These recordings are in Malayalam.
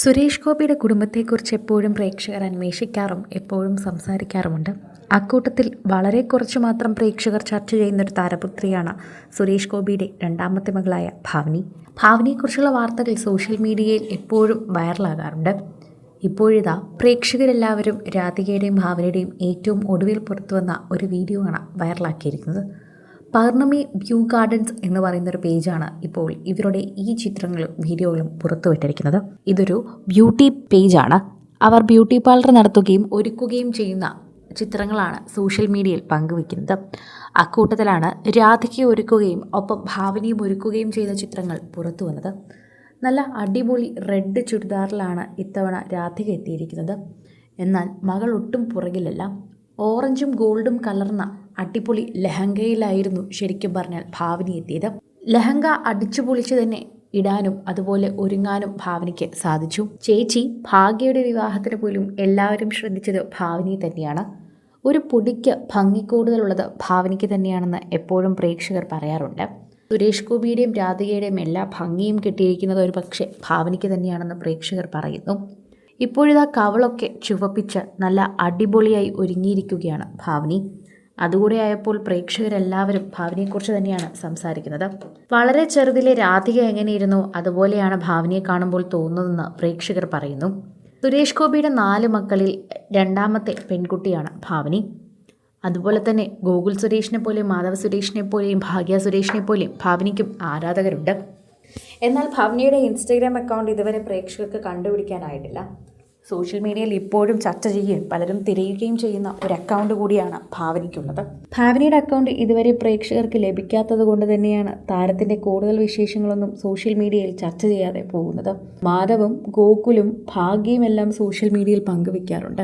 സുരേഷ് ഗോപിയുടെ കുടുംബത്തെക്കുറിച്ച് എപ്പോഴും പ്രേക്ഷകർ അന്വേഷിക്കാറും എപ്പോഴും സംസാരിക്കാറുമുണ്ട്. അക്കൂട്ടത്തിൽ വളരെ കുറച്ച് മാത്രം പ്രേക്ഷകർ ചർച്ച ചെയ്യുന്നൊരു താരപുത്രിയാണ് സുരേഷ് ഗോപിയുടെ രണ്ടാമത്തെ മകളായ ഭാവനി. ഭാവനിയെക്കുറിച്ചുള്ള വാർത്തകൾ സോഷ്യൽ മീഡിയയിൽ എപ്പോഴും വൈറലാകാറുണ്ട്. ഇപ്പോഴിതാ പ്രേക്ഷകരെല്ലാവരും രാധികയുടെയും ഭാവനയുടെയും ഏറ്റവും ഒടുവിൽ പുറത്തുവന്ന ഒരു വീഡിയോ ആണ് വൈറലാക്കിയിരിക്കുന്നത്. പൗർണമി വ്യൂ ഗാർഡൻസ് എന്ന് പറയുന്ന ഒരു പേജാണ് ഇപ്പോൾ ഇവരുടെ ഈ ചിത്രങ്ങളും വീഡിയോകളും പുറത്തുവിട്ടിരിക്കുന്നത് ഇതൊരു ബ്യൂട്ടി പേജാണ്. അവർ ബ്യൂട്ടി പാർലർ നടത്തുകയും ഒരുക്കുകയും ചെയ്യുന്ന ചിത്രങ്ങളാണ് സോഷ്യൽ മീഡിയയിൽ പങ്കുവയ്ക്കുന്നത്. അക്കൂട്ടത്തിലാണ് രാധികയെ ഒരുക്കുകയും ഒപ്പം ഭാവനയും ഒരുക്കുകയും ചെയ്ത ചിത്രങ്ങൾ പുറത്തു വന്നത്. നല്ല അടിപൊളി റെഡ് ചുരിദാറിലാണ് ഇത്തവണ രാധിക എത്തിയിരിക്കുന്നത്. എന്നാൽ മകൾ ഒട്ടും പുറകിലല്ല. ഓറഞ്ചും ഗോൾഡും കലർന്ന അടിപൊളി ലഹങ്കയിലായിരുന്നു ശരിക്കും പറഞ്ഞാൽ ഭാവനി എത്തിയത്. ലഹങ്ക അടിച്ചു പൊളിച്ച് തന്നെ ഇടാനും അതുപോലെ ഒരുങ്ങാനും ഭാവനയ്ക്ക് സാധിച്ചു. ചേച്ചി ഭാഗ്യയുടെ വിവാഹത്തിന് പോലും എല്ലാവരും ശ്രദ്ധിച്ചത് ഭാവനയെ തന്നെയാണ്. ഒരു പൊടിക്ക് ഭംഗി കൂടുതലുള്ളത് ഭാവനയ്ക്ക് തന്നെയാണെന്ന് എപ്പോഴും പ്രേക്ഷകർ പറയാറുണ്ട്. സുരേഷ് ഗോപിയുടെയും രാധികയുടെയും എല്ലാ ഭംഗിയും കിട്ടിയിരിക്കുന്നത് ഒരു പക്ഷേ ഭാവനയ്ക്ക് തന്നെയാണെന്ന് പ്രേക്ഷകർ പറയുന്നു. ഇപ്പോഴിതാ കവളൊക്കെ ചുവപ്പിച്ച് നല്ല അടിപൊളിയായി ഒരുങ്ങിയിരിക്കുകയാണ് ഭാവനി. അതുകൂടെ ആയപ്പോൾ പ്രേക്ഷകരെല്ലാവരും ഭാവനയെക്കുറിച്ച് തന്നെയാണ് സംസാരിക്കുന്നത്. വളരെ ചെറുതിലെ രാധിക എങ്ങനെയിരുന്നു? അതുപോലെയാണ് ഭാവനയെ കാണുമ്പോൾ തോന്നുന്നതെന്ന് പ്രേക്ഷകർ പറയുന്നു. സുരേഷ് ഗോപിയുടെ നാല് മക്കളിൽ രണ്ടാമത്തെ പെൺകുട്ടിയാണ് ഭാവനി. അതുപോലെ തന്നെ ഗോകുൽ സുരേഷിനെ പോലെയും മാധവ സുരേഷിനെ പോലെയും ഭാഗ്യ സുരേഷിനെ പോലെയും ഭാവനിക്കും ആരാധകരുണ്ട്. എന്നാൽ ഭാവനയുടെ ഇൻസ്റ്റഗ്രാം അക്കൗണ്ട് ഇതുവരെ പ്രേക്ഷകർക്ക് കണ്ടുപിടിക്കാനായിട്ടില്ല. സോഷ്യൽ മീഡിയയിൽ ഇപ്പോഴും ചർച്ച ചെയ്യുകയും പലരും തിരയുകയും ചെയ്യുന്ന ഒരു അക്കൗണ്ട് കൂടിയാണ് ഭാവനയ്ക്കുള്ളത്. ഭാവനയുടെ അക്കൗണ്ട് ഇതുവരെ പ്രേക്ഷകർക്ക് ലഭിക്കാത്തത് കൊണ്ട് തന്നെയാണ് താരത്തിന്റെ കൂടുതൽ വിശേഷങ്ങളൊന്നും സോഷ്യൽ മീഡിയയിൽ ചർച്ച ചെയ്യാതെ പോകുന്നത്. മാധവും ഗോകുലും ഭാഗ്യയും എല്ലാം സോഷ്യൽ മീഡിയയിൽ പങ്കുവയ്ക്കാറുണ്ട്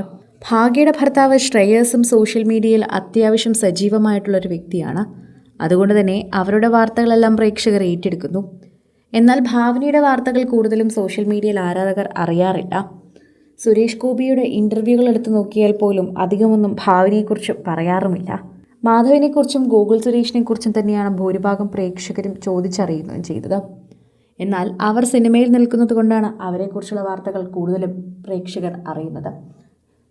ഭാഗ്യയുടെ ഭർത്താവ് ശ്രേയസും സോഷ്യൽ മീഡിയയിൽ അത്യാവശ്യം സജീവമായിട്ടുള്ളൊരു വ്യക്തിയാണ്. അതുകൊണ്ട് തന്നെ അവരുടെ വാർത്തകളെല്ലാം പ്രേക്ഷകർ ഏറ്റെടുക്കുന്നു. എന്നാൽ ഭാവനയുടെ വാർത്തകൾ കൂടുതലും സോഷ്യൽ മീഡിയയിൽ ആരാധകർ അറിയാറില്ല. സുരേഷ് ഗോപിയുടെ ഇന്റർവ്യൂകൾ എടുത്തു നോക്കിയാൽ പോലും അധികമൊന്നും ഭാവനയെക്കുറിച്ച് പറയാറുമില്ല. മാധവിനെക്കുറിച്ചും ഗൂഗിൾ സുരേഷിനെക്കുറിച്ചും തന്നെയാണ് ഭൂരിഭാഗം പ്രേക്ഷകരും ചോദിച്ചറിയുകയും ചെയ്തത്. എന്നാൽ അവർ സിനിമയിൽ നിൽക്കുന്നത് കൊണ്ടാണ് അവരെക്കുറിച്ചുള്ള വാർത്തകൾ കൂടുതലും പ്രേക്ഷകർ അറിയുന്നത്.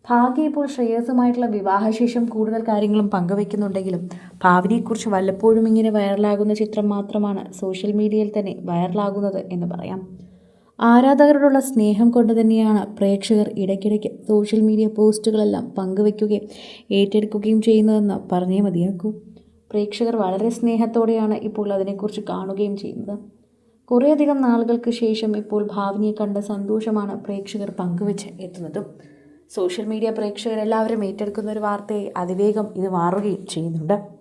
ഭാഗ്യ ഇപ്പോൾ ശ്രേയസുമായിട്ടുള്ള വിവാഹശേഷം കൂടുതൽ കാര്യങ്ങളും പങ്കുവെക്കുന്നുണ്ടെങ്കിലും ഭാവനയെക്കുറിച്ച് വല്ലപ്പോഴും ഇങ്ങനെ വൈറലാകുന്ന ചിത്രം മാത്രമാണ് സോഷ്യൽ മീഡിയയിൽ തന്നെ വൈറലാകുന്നത് എന്ന് പറയാം. ആരാധകരോടുള്ള സ്നേഹം കൊണ്ട് തന്നെയാണ് പ്രേക്ഷകർ ഇടയ്ക്കിടയ്ക്ക് സോഷ്യൽ മീഡിയ പോസ്റ്റുകളെല്ലാം പങ്കുവെക്കുകയും ഏറ്റെടുക്കുകയും ചെയ്യുന്നതെന്ന് പറഞ്ഞേ മതിയാക്കൂ. പ്രേക്ഷകർ വളരെ സ്നേഹത്തോടെയാണ് ഇപ്പോൾ അതിനെക്കുറിച്ച് കാണുകയും ചെയ്യുന്നത്. കുറേയധികം നാളുകൾക്ക് ശേഷം ഇപ്പോൾ ഭാവനയെ കണ്ട സന്തോഷമാണ് പ്രേക്ഷകർ പങ്കുവെച്ച് എത്തുന്നതും. സോഷ്യൽ മീഡിയ പ്രേക്ഷകരെല്ലാവരും ഏറ്റെടുക്കുന്ന ഒരു വാർത്തയെ അതിവേഗം ഇത് മാറുകയും ചെയ്യുന്നുണ്ട്.